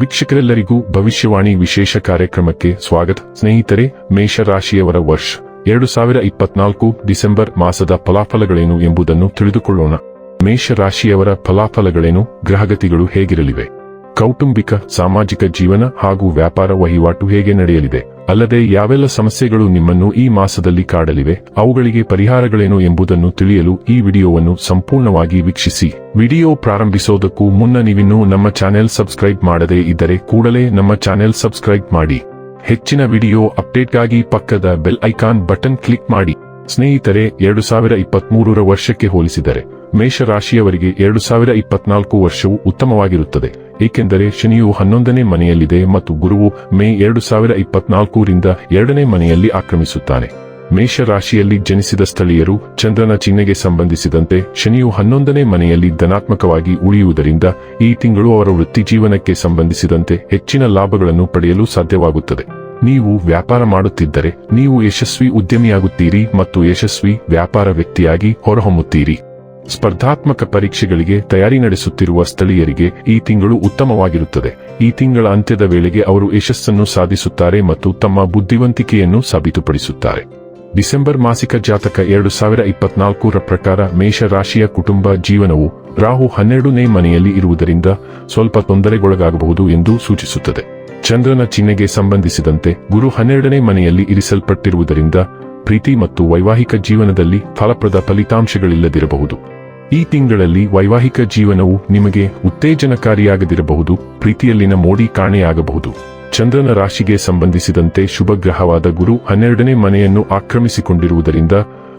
ವೀಕ್ಷಕರೆಲ್ಲರಿಗೂ ಭವಿಷ್ಯವಾಣಿ ವಿಶೇಷ ಕಾರ್ಯಕ್ರಮಕ್ಕೆ ಸ್ವಾಗತ. ಸ್ನೇಹಿತರೆ, ಮೇಷರಾಶಿಯವರ ವರ್ಷ ಎರಡು ಸಾವಿರ ಇಪ್ಪತ್ನಾಲ್ಕು ಡಿಸೆಂಬರ್ ಮಾಸದ ಫಲಾಫಲಗಳೇನು ಎಂಬುದನ್ನು ತಿಳಿದುಕೊಳ್ಳೋಣ. ಮೇಷರಾಶಿಯವರ ಫಲಾಫಲಗಳೇನು, ಗ್ರಹಗತಿಗಳು ಹೇಗಿರಲಿವೆ? ಕೌಟುಂಬಿಕ, ಸಾಮಾಜಿಕ ಜೀವನ ಹಾಗೂ ವ್ಯಾಪಾರ ವಹಿವಾಟು ಹೇಗೆ ನಡೆಯಲಿದೆ? ಅಲ್ಲದೆ ಯಾವೆಲ್ಲ ಸಮಸ್ಯೆಗಳು ನಿಮ್ಮನ್ನು ಈ ಮಾಸದಲ್ಲಿ ಕಾಡಲಿವೆ, ಅವುಗಳಿಗೆ ಪರಿಹಾರಗಳೇನು ಎಂಬುದನ್ನು ತಿಳಿಯಲು ಈ ವಿಡಿಯೋವನ್ನು ಸಂಪೂರ್ಣವಾಗಿ ವೀಕ್ಷಿಸಿ. ವಿಡಿಯೋ ಪ್ರಾರಂಭಿಸೋದಕ್ಕೂ ಮುನ್ನ ನೀವಿನ್ನೂ ನಮ್ಮ ಚಾನೆಲ್ ಸಬ್ಸ್ಕ್ರೈಬ್ ಮಾಡದೇ ಇದ್ದರೆ ಕೂಡಲೇ ನಮ್ಮ ಚಾನೆಲ್ ಸಬ್ಸ್ಕ್ರೈಬ್ ಮಾಡಿ. ಹೆಚ್ಚಿನ ವಿಡಿಯೋ ಅಪ್ಡೇಟ್ಗಾಗಿ ಪಕ್ಕದ ಬೆಲ್ ಐಕಾನ್ ಬಟನ್ ಕ್ಲಿಕ್ ಮಾಡಿ. ಸ್ನೇಹಿತರೆ, ಎರಡು ಸಾವಿರ ಇಪ್ಪತ್ಮೂರರ ವರ್ಷಕ್ಕೆ ಹೋಲಿಸಿದರೆ ಮೇಷರಾಶಿಯವರಿಗೆ ಎರಡು ಸಾವಿರ ಇಪ್ಪತ್ನಾಲ್ಕು ವರ್ಷವು ಉತ್ತಮವಾಗಿರುತ್ತದೆ. ಏಕೆಂದರೆ ಶನಿಯು ಹನ್ನೊಂದನೇ ಮನೆಯಲ್ಲಿದೆ ಮತ್ತು ಗುರುವು ಮೇ ಎರಡು ಸಾವಿರ ಇಪ್ಪತ್ನಾಲ್ಕರಿಂದ ಎರಡನೇ ಮನೆಯಲ್ಲಿ ಆಕ್ರಮಿಸುತ್ತಾನೆ. ಮೇಷರಾಶಿಯಲ್ಲಿ ಜನಿಸಿದ ಸ್ಥಳೀಯರು ಚಂದ್ರನ ಚಿಹ್ನೆಗೆ ಸಂಬಂಧಿಸಿದಂತೆ ಶನಿಯು ಹನ್ನೊಂದನೇ ಮನೆಯಲ್ಲಿ ಧನಾತ್ಮಕವಾಗಿ ಉಳಿಯುವುದರಿಂದ ಈ ತಿಂಗಳು ಅವರ ವೃತ್ತಿ ಜೀವನಕ್ಕೆ ಸಂಬಂಧಿಸಿದಂತೆ ಹೆಚ್ಚಿನ ಲಾಭಗಳನ್ನು ಪಡೆಯಲು ಸಾಧ್ಯವಾಗುತ್ತದೆ. ನೀವು ವ್ಯಾಪಾರ ಮಾಡುತ್ತಿದ್ದರೆ ನೀವು ಯಶಸ್ವಿ ಉದ್ಯಮಿಯಾಗುತ್ತೀರಿ ಮತ್ತು ಯಶಸ್ವಿ ವ್ಯಾಪಾರ ವ್ಯಕ್ತಿಯಾಗಿ ಹೊರಹೊಮ್ಮುತ್ತೀರಿ. ಸ್ಪರ್ಧಾತ್ಮಕ ಪರೀಕ್ಷೆಗಳಿಗೆ ತಯಾರಿ ನಡೆಸುತ್ತಿರುವ ಸ್ಥಳೀಯರಿಗೆ ಈ ತಿಂಗಳು ಉತ್ತಮವಾಗಿರುತ್ತದೆ. ಈ ತಿಂಗಳ ಅಂತ್ಯದ ವೇಳೆಗೆ ಅವರು ಯಶಸ್ಸನ್ನು ಸಾಧಿಸುತ್ತಾರೆ ಮತ್ತು ತಮ್ಮ ಬುದ್ಧಿವಂತಿಕೆಯನ್ನು ಸಾಬೀತುಪಡಿಸುತ್ತಾರೆ. ಡಿಸೆಂಬರ್ ಮಾಸಿಕ ಜಾತಕ ಎರಡು ಸಾವಿರ ಇಪ್ಪತ್ನಾಲ್ಕರ ಪ್ರಕಾರ ಮೇಷರಾಶಿಯ ಕುಟುಂಬ ಜೀವನವು ರಾಹು ಹನ್ನೆರಡನೇ ಮನೆಯಲ್ಲಿ ಇರುವುದರಿಂದ ಸ್ವಲ್ಪ ತೊಂದರೆಗೊಳಗಾಗಬಹುದು ಎಂದು ಸೂಚಿಸುತ್ತದೆ. ಚಂದ್ರನ ಚಿಹ್ನೆಗೆ ಸಂಬಂಧಿಸಿದಂತೆ ಗುರು ಹನ್ನೆರಡನೇ ಮನೆಯಲ್ಲಿ ಇರಿಸಲ್ಪಟ್ಟಿರುವುದರಿಂದ ಪ್ರೀತಿ ಮತ್ತು ವೈವಾಹಿಕ ಜೀವನದಲ್ಲಿ ಫಲಪ್ರದ ಫಲಿತಾಂಶಗಳಿಲ್ಲದಿರಬಹುದು. ಈ ತಿಂಗಳಲ್ಲಿ ವೈವಾಹಿಕ ಜೀವನವು ನಿಮಗೆ ಉತ್ತೇಜನಕಾರಿಯಾಗದಿರಬಹುದು, ಪ್ರೀತಿಯಲ್ಲಿನ ಮೋಡಿ ಕಾಣೆಯಾಗಬಹುದು. ಚಂದ್ರನ ರಾಶಿಗೆ ಸಂಬಂಧಿಸಿದಂತೆ ಶುಭ ಗ್ರಹವಾದ ಗುರು ಹನ್ನೆರಡನೇ ಮನೆಯನ್ನು ಆಕ್ರಮಿಸಿಕೊಂಡಿರುವುದರಿಂದ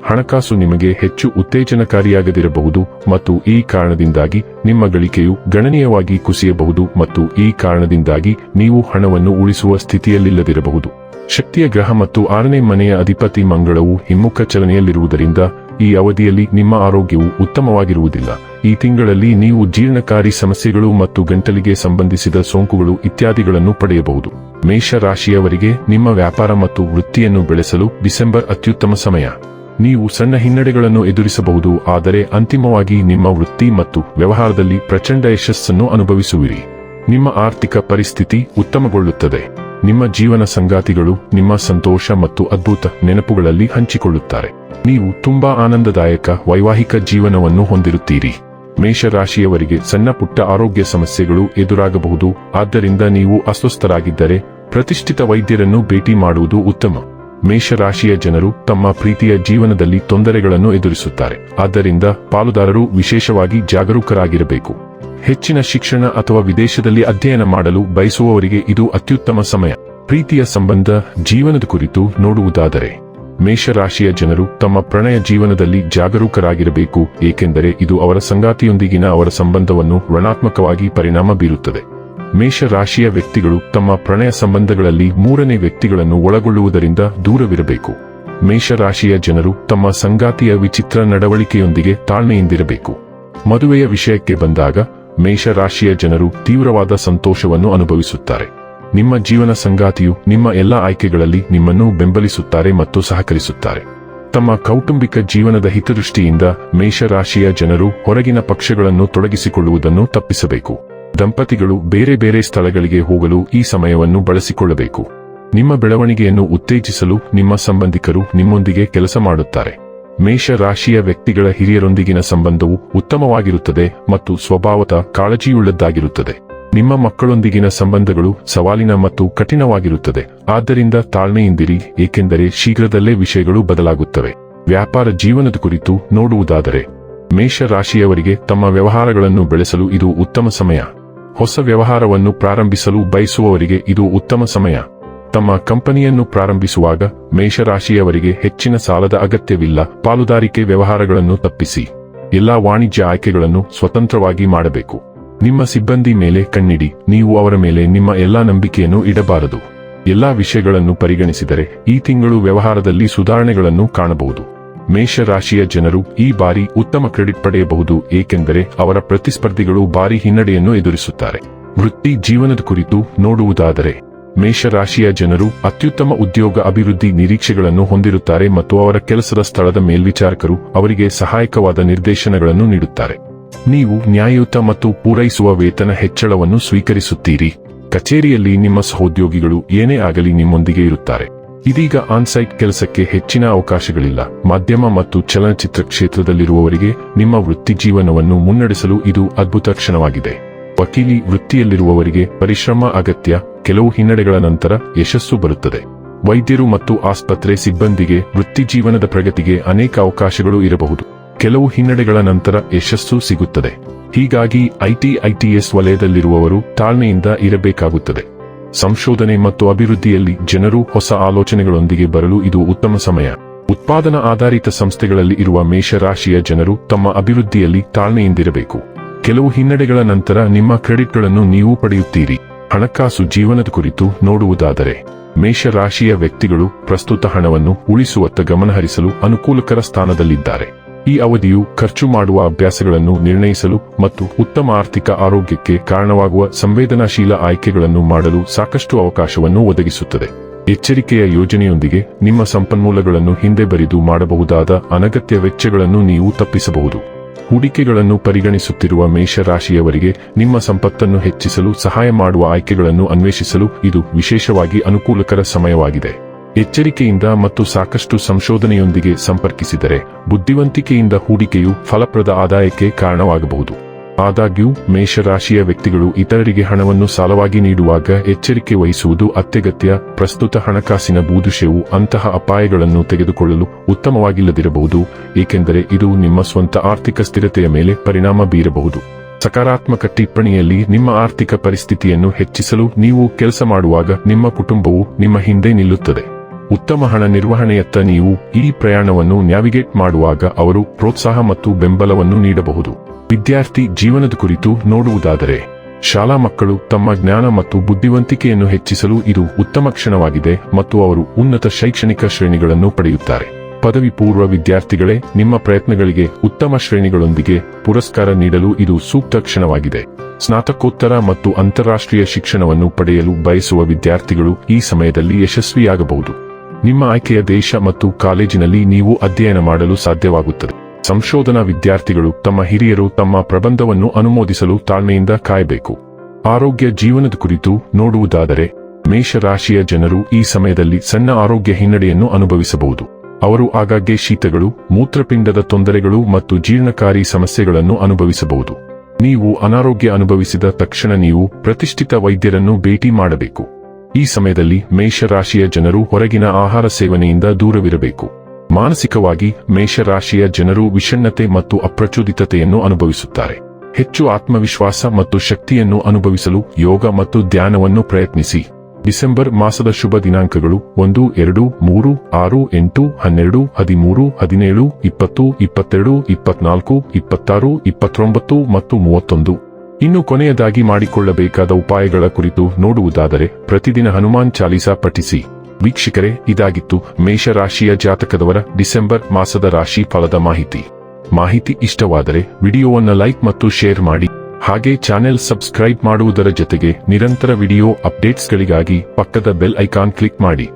ಹಣಕಾಸು ನಿಮಗೆ ಹೆಚ್ಚು ಉತ್ತೇಜನಕಾರಿಯಾಗದಿರಬಹುದು ಮತ್ತು ಈ ಕಾರಣದಿಂದಾಗಿ ನಿಮ್ಮ ಗಳಿಕೆಯು ಗಣನೀಯವಾಗಿ ಕುಸಿಯಬಹುದು ಮತ್ತು ಈ ಕಾರಣದಿಂದಾಗಿ ನೀವು ಹಣವನ್ನು ಉಳಿಸುವ ಸ್ಥಿತಿಯಲ್ಲಿಲ್ಲದಿರಬಹುದು. ಶಕ್ತಿಯ ಗ್ರಹ ಮತ್ತು ಆರನೇ ಮನೆಯ ಅಧಿಪತಿ ಮಂಗಳವು ಹಿಮ್ಮುಖ ಚಲನೆಯಲ್ಲಿರುವುದರಿಂದ ಈ ಅವಧಿಯಲ್ಲಿ ನಿಮ್ಮ ಆರೋಗ್ಯವು ಉತ್ತಮವಾಗಿರುವುದಿಲ್ಲ. ಈ ತಿಂಗಳಲ್ಲಿ ನೀವು ಜೀರ್ಣಕಾರಿ ಸಮಸ್ಯೆಗಳು ಮತ್ತು ಗಂಟಲಿಗೆ ಸಂಬಂಧಿಸಿದ ಸೋಂಕುಗಳು ಇತ್ಯಾದಿಗಳನ್ನು ಪಡೆಯಬಹುದು. ಮೇಷ ರಾಶಿಯವರಿಗೆ ನಿಮ್ಮ ವ್ಯಾಪಾರ ಮತ್ತು ವೃತ್ತಿಯನ್ನು ಬೆಳೆಸಲು ಡಿಸೆಂಬರ್ ಅತ್ಯುತ್ತಮ ಸಮಯ. ನೀವು ಸಣ್ಣ ಹಿನ್ನಡೆಗಳನ್ನು ಎದುರಿಸಬಹುದು, ಆದರೆ ಅಂತಿಮವಾಗಿ ನಿಮ್ಮ ವೃತ್ತಿ ಮತ್ತು ವ್ಯವಹಾರದಲ್ಲಿ ಪ್ರಚಂಡ ಯಶಸ್ಸನ್ನು ಅನುಭವಿಸುವಿರಿ. ನಿಮ್ಮ ಆರ್ಥಿಕ ಪರಿಸ್ಥಿತಿ ಉತ್ತಮಗೊಳ್ಳುತ್ತದೆ. ನಿಮ್ಮ ಜೀವನ ಸಂಗಾತಿಗಳು ನಿಮ್ಮ ಸಂತೋಷ ಮತ್ತು ಅದ್ಭುತ ನೆನಪುಗಳಲ್ಲಿ ಹಂಚಿಕೊಳ್ಳುತ್ತಾರೆ. ನೀವು ತುಂಬಾ ಆನಂದದಾಯಕ ವೈವಾಹಿಕ ಜೀವನವನ್ನು ಹೊಂದಿರುತ್ತೀರಿ. ಮೇಷರಾಶಿಯವರಿಗೆ ಸಣ್ಣ ಪುಟ್ಟ ಆರೋಗ್ಯ ಸಮಸ್ಯೆಗಳು ಎದುರಾಗಬಹುದು. ಆದ್ದರಿಂದ ನೀವು ಅಸ್ವಸ್ಥರಾಗಿದ್ದರೆ ಪ್ರತಿಷ್ಠಿತ ವೈದ್ಯರನ್ನು ಭೇಟಿ ಮಾಡುವುದು ಉತ್ತಮ. ಮೇಷರಾಶಿಯ ಜನರು ತಮ್ಮ ಪ್ರೀತಿಯ ಜೀವನದಲ್ಲಿ ತೊಂದರೆಗಳನ್ನು ಎದುರಿಸುತ್ತಾರೆ. ಆದ್ದರಿಂದ ಪಾಲುದಾರರು ವಿಶೇಷವಾಗಿ ಜಾಗರೂಕರಾಗಿರಬೇಕು. ಹೆಚ್ಚಿನ ಶಿಕ್ಷಣ ಅಥವಾ ವಿದೇಶದಲ್ಲಿ ಅಧ್ಯಯನ ಮಾಡಲು ಬಯಸುವವರಿಗೆ ಇದು ಅತ್ಯುತ್ತಮ ಸಮಯ. ಪ್ರೀತಿಯ ಸಂಬಂಧ, ಜೀವನದ ಕುರಿತು ನೋಡುವುದಾದರೆ. ಮೇಷರಾಶಿಯ ಜನರು ತಮ್ಮ ಪ್ರಣಯ ಜೀವನದಲ್ಲಿ ಜಾಗರೂಕರಾಗಿರಬೇಕು, ಏಕೆಂದರೆ ಇದು ಅವರ ಸಂಗಾತಿಯೊಂದಿಗಿನ ಅವರ ಸಂಬಂಧವನ್ನು ಋಣಾತ್ಮಕವಾಗಿ ಪರಿಣಾಮ ಬೀರುತ್ತದೆ. ಮೇಷರಾಶಿಯ ವ್ಯಕ್ತಿಗಳು ತಮ್ಮ ಪ್ರಣಯ ಸಂಬಂಧಗಳಲ್ಲಿ ಮೂರನೇ ವ್ಯಕ್ತಿಗಳನ್ನು ಒಳಗೊಳ್ಳುವುದರಿಂದ ದೂರವಿರಬೇಕು. ಮೇಷರಾಶಿಯ ಜನರು ತಮ್ಮ ಸಂಗಾತಿಯ ವಿಚಿತ್ರ ನಡವಳಿಕೆಯೊಂದಿಗೆ ತಾಳ್ಮೆಯಿಂದಿರಬೇಕು. ಮದುವೆಯ ವಿಷಯಕ್ಕೆ ಬಂದಾಗ, ಮೇಷರಾಶಿಯ ಜನರು ತೀವ್ರವಾದ ಸಂತೋಷವನ್ನು ಅನುಭವಿಸುತ್ತಾರೆ. ನಿಮ್ಮ ಜೀವನ ಸಂಗಾತಿಯು ನಿಮ್ಮ ಎಲ್ಲ ಆಯ್ಕೆಗಳಲ್ಲಿ ನಿಮ್ಮನ್ನು ಬೆಂಬಲಿಸುತ್ತಾರೆ ಮತ್ತು ಸಹಕರಿಸುತ್ತಾರೆ. ತಮ್ಮ ಕೌಟುಂಬಿಕ ಜೀವನದ ಹಿತದೃಷ್ಟಿಯಿಂದ ಮೇಷರಾಶಿಯ ಜನರು ಹೊರಗಿನ ಪಕ್ಷಗಳನ್ನು ತೊಡಗಿಸಿಕೊಳ್ಳುವುದನ್ನು ತಪ್ಪಿಸಬೇಕು. ದಂಪತಿಗಳು ಬೇರೆ ಬೇರೆ ಸ್ಥಳಗಳಿಗೆ ಹೋಗಲು ಈ ಸಮಯವನ್ನು ಬಳಸಿಕೊಳ್ಳಬೇಕು. ನಿಮ್ಮ ಬೆಳವಣಿಗೆಯನ್ನು ಉತ್ತೇಜಿಸಲು ನಿಮ್ಮ ಸಂಬಂಧಿಕರು ನಿಮ್ಮೊಂದಿಗೆ ಕೆಲಸ ಮಾಡುತ್ತಾರೆ. ಮೇಷ ರಾಶಿಯ ವ್ಯಕ್ತಿಗಳ ಹಿರಿಯರೊಂದಿಗಿನ ಸಂಬಂಧವು ಉತ್ತಮವಾಗಿರುತ್ತದೆ ಮತ್ತು ಸ್ವಭಾವದ ಕಾಳಜಿಯುಳ್ಳದ್ದಾಗಿರುತ್ತದೆ. ನಿಮ್ಮ ಮಕ್ಕಳೊಂದಿಗಿನ ಸಂಬಂಧಗಳು ಸವಾಲಿನ ಮತ್ತು ಕಠಿಣವಾಗಿರುತ್ತದೆ. ಆದ್ದರಿಂದ ತಾಳ್ಮೆಯಿಂದಿರಿ, ಏಕೆಂದರೆ ಶೀಘ್ರದಲ್ಲೇ ವಿಷಯಗಳು ಬದಲಾಗುತ್ತವೆ. ವ್ಯಾಪಾರ ಜೀವನದ ಕುರಿತು ನೋಡುವುದಾದರೆ ಮೇಷ ರಾಶಿಯವರಿಗೆ ತಮ್ಮ ವ್ಯವಹಾರಗಳನ್ನು ಬೆಳೆಸಲು ಇದು ಉತ್ತಮ ಸಮಯ. ಹೊಸ ವ್ಯವಹಾರವನ್ನು ಪ್ರಾರಂಭಿಸಲು ಬಯಸುವವರಿಗೆ ಇದು ಉತ್ತಮ ಸಮಯ. ತಮ್ಮ ಕಂಪನಿಯನ್ನು ಪ್ರಾರಂಭಿಸುವಾಗ ಮೇಷರಾಶಿಯವರಿಗೆ ಹೆಚ್ಚಿನ ಸಾಲದ ಅಗತ್ಯವಿಲ್ಲ. ಪಾಲುದಾರಿಕೆ ವ್ಯವಹಾರಗಳನ್ನು ತಪ್ಪಿಸಿ. ಎಲ್ಲಾ ವಾಣಿಜ್ಯ ಆಯ್ಕೆಗಳನ್ನು ಸ್ವತಂತ್ರವಾಗಿ ಮಾಡಬೇಕು. ನಿಮ್ಮ ಸಿಬ್ಬಂದಿ ಮೇಲೆ ಕಣ್ಣಿಡಿ. ನೀವು ಅವರ ಮೇಲೆ ನಿಮ್ಮ ಎಲ್ಲಾ ನಂಬಿಕೆಯನ್ನು ಇಡಬಾರದು. ಎಲ್ಲಾ ವಿಷಯಗಳನ್ನು ಪರಿಗಣಿಸಿದರೆ ಈ ತಿಂಗಳು ವ್ಯವಹಾರದಲ್ಲಿ ಸುಧಾರಣೆಗಳನ್ನು ಕಾಣಬಹುದು. ಮೇಷರಾಶಿಯ ಜನರು ಈ ಬಾರಿ ಉತ್ತಮ ಕ್ರೆಡಿಟ್ ಪಡೆಯಬಹುದು, ಏಕೆಂದರೆ ಅವರ ಪ್ರತಿಸ್ಪರ್ಧಿಗಳು ಭಾರಿ ಹಿನ್ನಡೆಯನ್ನು ಎದುರಿಸುತ್ತಾರೆ. ವೃತ್ತಿ ಜೀವನದ ಕುರಿತು ನೋಡುವುದಾದರೆ, ಮೇಷರಾಶಿಯ ಜನರು ಅತ್ಯುತ್ತಮ ಉದ್ಯೋಗ ಅಭಿವೃದ್ಧಿ ನಿರೀಕ್ಷೆಗಳನ್ನು ಹೊಂದಿರುತ್ತಾರೆ ಮತ್ತು ಅವರ ಕೆಲಸದ ಸ್ಥಳದ ಮೇಲ್ವಿಚಾರಕರು ಅವರಿಗೆ ಸಹಾಯಕವಾದ ನಿರ್ದೇಶನಗಳನ್ನು ನೀಡುತ್ತಾರೆ. ನೀವು ನ್ಯಾಯಯುತ ಮತ್ತು ಪೂರೈಸುವ ವೇತನ ಹೆಚ್ಚಳವನ್ನು ಸ್ವೀಕರಿಸುತ್ತೀರಿ. ಕಚೇರಿಯಲ್ಲಿ ನಿಮ್ಮ ಸಹೋದ್ಯೋಗಿಗಳು ಏನೇ ಆಗಲಿ ನಿಮ್ಮೊಂದಿಗೆ ಇರುತ್ತಾರೆ. ಇದೀಗ ಆನ್ಸೈಟ್ ಕೆಲಸಕ್ಕೆ ಹೆಚ್ಚಿನ ಅವಕಾಶಗಳಿಲ್ಲ. ಮಾಧ್ಯಮ ಮತ್ತು ಚಲನಚಿತ್ರ ಕ್ಷೇತ್ರದಲ್ಲಿರುವವರಿಗೆ ನಿಮ್ಮ ವೃತ್ತಿ ಜೀವನವನ್ನು ಮುನ್ನಡೆಸಲು ಇದು ಅದ್ಭುತ ಕ್ಷಣವಾಗಿದೆ. ವಕೀಲಿ ವೃತ್ತಿಯಲ್ಲಿರುವವರಿಗೆ ಪರಿಶ್ರಮ, ಅಗತ್ಯ, ಕೆಲವು ಹಿನ್ನಡೆಗಳ ನಂತರ ಯಶಸ್ಸು ಬರುತ್ತದೆ. ವೈದ್ಯರು ಮತ್ತು ಆಸ್ಪತ್ರೆ ಸಿಬ್ಬಂದಿಗೆ ವೃತ್ತಿ ಜೀವನದ ಪ್ರಗತಿಗೆ ಅನೇಕ ಅವಕಾಶಗಳು ಇರಬಹುದು. ಕೆಲವು ಹಿನ್ನಡೆಗಳ ನಂತರ ಯಶಸ್ಸು ಸಿಗುತ್ತದೆ. ಹೀಗಾಗಿ ಐಟಿ ಐಟಿಎಸ್ ವಲಯದಲ್ಲಿರುವವರು ತಾಳ್ಮೆಯಿಂದ ಇರಬೇಕಾಗುತ್ತದೆ. ಸಂಶೋಧನೆ ಮತ್ತು ಅಭಿವೃದ್ಧಿಯಲ್ಲಿ ಜನರು ಹೊಸ ಆಲೋಚನೆಗಳೊಂದಿಗೆ ಬರಲು ಇದು ಉತ್ತಮ ಸಮಯ. ಉತ್ಪಾದನಾ ಆಧಾರಿತ ಸಂಸ್ಥೆಗಳಲ್ಲಿ ಇರುವ ಮೇಷರಾಶಿಯ ಜನರು ತಮ್ಮ ಅಭಿವೃದ್ಧಿಯಲ್ಲಿ ತಾಳ್ಮೆಯಿಂದಿರಬೇಕು. ಕೆಲವು ಹಿನ್ನಡೆಗಳ ನಂತರ ನಿಮ್ಮ ಕ್ರೆಡಿಟ್ಗಳನ್ನು ನೀವು ಪಡೆಯುತ್ತೀರಿ. ಹಣಕಾಸು ಜೀವನದ ಕುರಿತು ನೋಡುವುದಾದರೆ, ಮೇಷರಾಶಿಯ ವ್ಯಕ್ತಿಗಳು ಪ್ರಸ್ತುತ ಹಣವನ್ನು ಉಳಿಸುವತ್ತ ಗಮನಹರಿಸಲು ಅನುಕೂಲಕರ ಸ್ಥಾನದಲ್ಲಿದ್ದಾರೆ. ಈ ಅವಧಿಯು ಖರ್ಚು ಮಾಡುವ ಅಭ್ಯಾಸಗಳನ್ನು ನಿರ್ಣಯಿಸಲು ಮತ್ತು ಉತ್ತಮ ಆರ್ಥಿಕ ಆರೋಗ್ಯಕ್ಕೆ ಕಾರಣವಾಗುವ ಸಂವೇದನಾಶೀಲ ಆಯ್ಕೆಗಳನ್ನು ಮಾಡಲು ಸಾಕಷ್ಟು ಅವಕಾಶವನ್ನು ಒದಗಿಸುತ್ತದೆ. ಎಚ್ಚರಿಕೆಯ ಯೋಜನೆಯೊಂದಿಗೆ ನಿಮ್ಮ ಸಂಪನ್ಮೂಲಗಳನ್ನು ಹಿಂದೆ ಬರಿದು ಮಾಡಬಹುದಾದ ಅನಗತ್ಯ ವೆಚ್ಚಗಳನ್ನು ನೀವು ತಪ್ಪಿಸಬಹುದು. ಹೂಡಿಕೆಗಳನ್ನು ಪರಿಗಣಿಸುತ್ತಿರುವ ಮೇಷರಾಶಿಯವರಿಗೆ ನಿಮ್ಮ ಸಂಪತ್ತನ್ನು ಹೆಚ್ಚಿಸಲು ಸಹಾಯ ಮಾಡುವ ಆಯ್ಕೆಗಳನ್ನು ಅನ್ವೇಷಿಸಲು ಇದು ವಿಶೇಷವಾಗಿ ಅನುಕೂಲಕರ ಸಮಯವಾಗಿದೆ. ಎಚ್ಚರಿಕೆಯಿಂದ ಮತ್ತು ಸಾಕಷ್ಟು ಸಂಶೋಧನೆಯೊಂದಿಗೆ ಸಂಪರ್ಕಿಸಿದರೆ ಬುದ್ಧಿವಂತಿಕೆಯಿಂದ ಹೂಡಿಕೆಯು ಫಲಪ್ರದ ಆದಾಯಕ್ಕೆ ಕಾರಣವಾಗಬಹುದು. ಆದಾಗ್ಯೂ, ಮೇಷರಾಶಿಯ ವ್ಯಕ್ತಿಗಳು ಇತರರಿಗೆ ಹಣವನ್ನು ಸಾಲವಾಗಿ ನೀಡುವಾಗ ಎಚ್ಚರಿಕೆ ವಹಿಸುವುದು ಅತ್ಯಗತ್ಯ. ಪ್ರಸ್ತುತ ಹಣಕಾಸಿನ ಬೂದುಶೆವು ಅಂತಹ ಅಪಾಯಗಳನ್ನು ತೆಗೆದುಕೊಳ್ಳಲು ಉತ್ತಮವಾಗಿಲ್ಲದಿರಬಹುದು, ಏಕೆಂದರೆ ಇದು ನಿಮ್ಮ ಸ್ವಂತ ಆರ್ಥಿಕ ಸ್ಥಿರತೆಯ ಮೇಲೆ ಪರಿಣಾಮ ಬೀರಬಹುದು. ಸಕಾರಾತ್ಮಕ ಟಿಪ್ಪಣಿಯಲ್ಲಿ ನಿಮ್ಮ ಆರ್ಥಿಕ ಪರಿಸ್ಥಿತಿಯನ್ನು ಹೆಚ್ಚಿಸಲು ನೀವು ಕೆಲಸ ಮಾಡುವಾಗ ನಿಮ್ಮ ಕುಟುಂಬವು ನಿಮ್ಮ ಹಿಂದೆ ನಿಲ್ಲುತ್ತದೆ. ಉತ್ತಮ ಹಣ ನಿರ್ವಹಣೆಯತ್ತ ನೀವು ಈ ಪ್ರಯಾಣವನ್ನು ನ್ಯಾವಿಗೇಟ್ ಮಾಡುವಾಗ ಅವರು ಪ್ರೋತ್ಸಾಹ ಮತ್ತು ಬೆಂಬಲವನ್ನು ನೀಡಬಹುದು. ವಿದ್ಯಾರ್ಥಿ ಜೀವನದ ಕುರಿತು ನೋಡುವುದಾದರೆ, ಶಾಲಾ ಮಕ್ಕಳು ತಮ್ಮ ಜ್ಞಾನ ಮತ್ತು ಬುದ್ಧಿವಂತಿಕೆಯನ್ನು ಹೆಚ್ಚಿಸಲು ಇದು ಉತ್ತಮ ಕ್ಷಣವಾಗಿದೆ ಮತ್ತು ಅವರು ಉನ್ನತ ಶೈಕ್ಷಣಿಕ ಶ್ರೇಣಿಗಳನ್ನು ಪಡೆಯುತ್ತಾರೆ. ಪದವಿ ಪೂರ್ವ ವಿದ್ಯಾರ್ಥಿಗಳೇ, ನಿಮ್ಮ ಪ್ರಯತ್ನಗಳಿಗೆ ಉತ್ತಮ ಶ್ರೇಣಿಗಳೊಂದಿಗೆ ಪುರಸ್ಕಾರ ನೀಡಲು ಇದು ಸೂಕ್ತ ಕ್ಷಣವಾಗಿದೆ. ಸ್ನಾತಕೋತ್ತರ ಮತ್ತು ಅಂತಾರಾಷ್ಟ್ರೀಯ ಶಿಕ್ಷಣವನ್ನು ಪಡೆಯಲು ಬಯಸುವ ವಿದ್ಯಾರ್ಥಿಗಳು ಈ ಸಮಯದಲ್ಲಿ ಯಶಸ್ವಿಯಾಗಬಹುದು. ನಿಮ್ಮ ಆಯ್ಕೆಯ ದೇಶ ಮತ್ತು ಕಾಲೇಜಿನಲ್ಲಿ ನೀವು ಅಧ್ಯಯನ ಮಾಡಲು ಸಾಧ್ಯವಾಗುತ್ತದೆ. ಸಂಶೋಧನಾ ವಿದ್ಯಾರ್ಥಿಗಳು ತಮ್ಮ ಹಿರಿಯರು ತಮ್ಮ ಪ್ರಬಂಧವನ್ನು ಅನುಮೋದಿಸಲು ತಾಳ್ಮೆಯಿಂದ ಕಾಯಬೇಕು. ಆರೋಗ್ಯ ಜೀವನದ ಕುರಿತು ನೋಡುವುದಾದರೆ, ಮೇಷರಾಶಿಯ ಜನರು ಈ ಸಮಯದಲ್ಲಿ ಸಣ್ಣ ಆರೋಗ್ಯ ಹಿನ್ನಡೆಯನ್ನು ಅನುಭವಿಸಬಹುದು. ಅವರು ಆಗಾಗ್ಗೆ ಶೀತಗಳು, ಮೂತ್ರಪಿಂಡದ ತೊಂದರೆಗಳು ಮತ್ತು ಜೀರ್ಣಕಾರಿ ಸಮಸ್ಯೆಗಳನ್ನು ಅನುಭವಿಸಬಹುದು. ನೀವು ಅನಾರೋಗ್ಯ ಅನುಭವಿಸಿದ ತಕ್ಷಣ ನೀವು ಪ್ರತಿಷ್ಠಿತ ವೈದ್ಯರನ್ನು ಭೇಟಿ ಮಾಡಬೇಕು. ಈ ಸಮಯದಲ್ಲಿ ಮೇಷರಾಶಿಯ ಜನರು ಹೊರಗಿನ ಆಹಾರ ಸೇವನೆಯಿಂದ ದೂರವಿರಬೇಕು. ಮಾನಸಿಕವಾಗಿ ಮೇಷರಾಶಿಯ ಜನರು ವಿಷಣ್ಣತೆ ಮತ್ತು ಅಪ್ರಚೋದಿತತೆಯನ್ನು ಅನುಭವಿಸುತ್ತಾರೆ. ಹೆಚ್ಚು ಆತ್ಮವಿಶ್ವಾಸ ಮತ್ತು ಶಕ್ತಿಯನ್ನು ಅನುಭವಿಸಲು ಯೋಗ ಮತ್ತು ಧ್ಯಾನವನ್ನು ಪ್ರಯತ್ನಿಸಿ. ಡಿಸೆಂಬರ್ ಮಾಸದ ಶುಭ ದಿನಾಂಕಗಳು ಒಂದು, ಎರಡು, ಮೂರು, ಆರು, ಎಂಟು, ಹನ್ನೆರಡು, ಹದಿಮೂರು, ಹದಿನೇಳು, ಇಪ್ಪತ್ತು, ಇಪ್ಪತ್ತೆರಡು, ಇಪ್ಪತ್ನಾಲ್ಕು, ಇಪ್ಪತ್ತಾರು, ಇಪ್ಪತ್ತೊಂಬತ್ತು ಮತ್ತು ಮೂವತ್ತೊಂದು. ಇನ್ನು ಕೊನೆಯದಾಗಿ ಮಾಡಿಕೊಳ್ಳಬೇಕಾದ ಉಪಾಯಗಳ ಕುರಿತು ನೋಡುವುದಾದರೆ ಪ್ರತಿದಿನ ಹನುಮಾನ್ ಚಾಲೀಸಾ ಪಠಿಸಿ. ವೀಕ್ಷಕರೇ, ಇದಾಗಿತ್ತು ಮೇಷರಾಶಿಯ ಜಾತಕದವರ ಡಿಸೆಂಬರ್ ಮಾಸದ ರಾಶಿ ಫಲದ ಮಾಹಿತಿ. ಮಾಹಿತಿ ಇಷ್ಟವಾದರೆ ವಿಡಿಯೋವನ್ನು ಲೈಕ್ ಮತ್ತು ಶೇರ್ ಮಾಡಿ. ಹಾಗೆ ಚಾನೆಲ್ ಸಬ್ಸ್ಕ್ರೈಬ್ ಮಾಡುವುದರ ಜೊತೆಗೆ ನಿರಂತರ ವಿಡಿಯೋ ಅಪ್ಡೇಟ್ಸ್ಗಳಿಗಾಗಿ ಪಕ್ಕದ ಬೆಲ್ ಐಕಾನ್ ಕ್ಲಿಕ್ ಮಾಡಿ.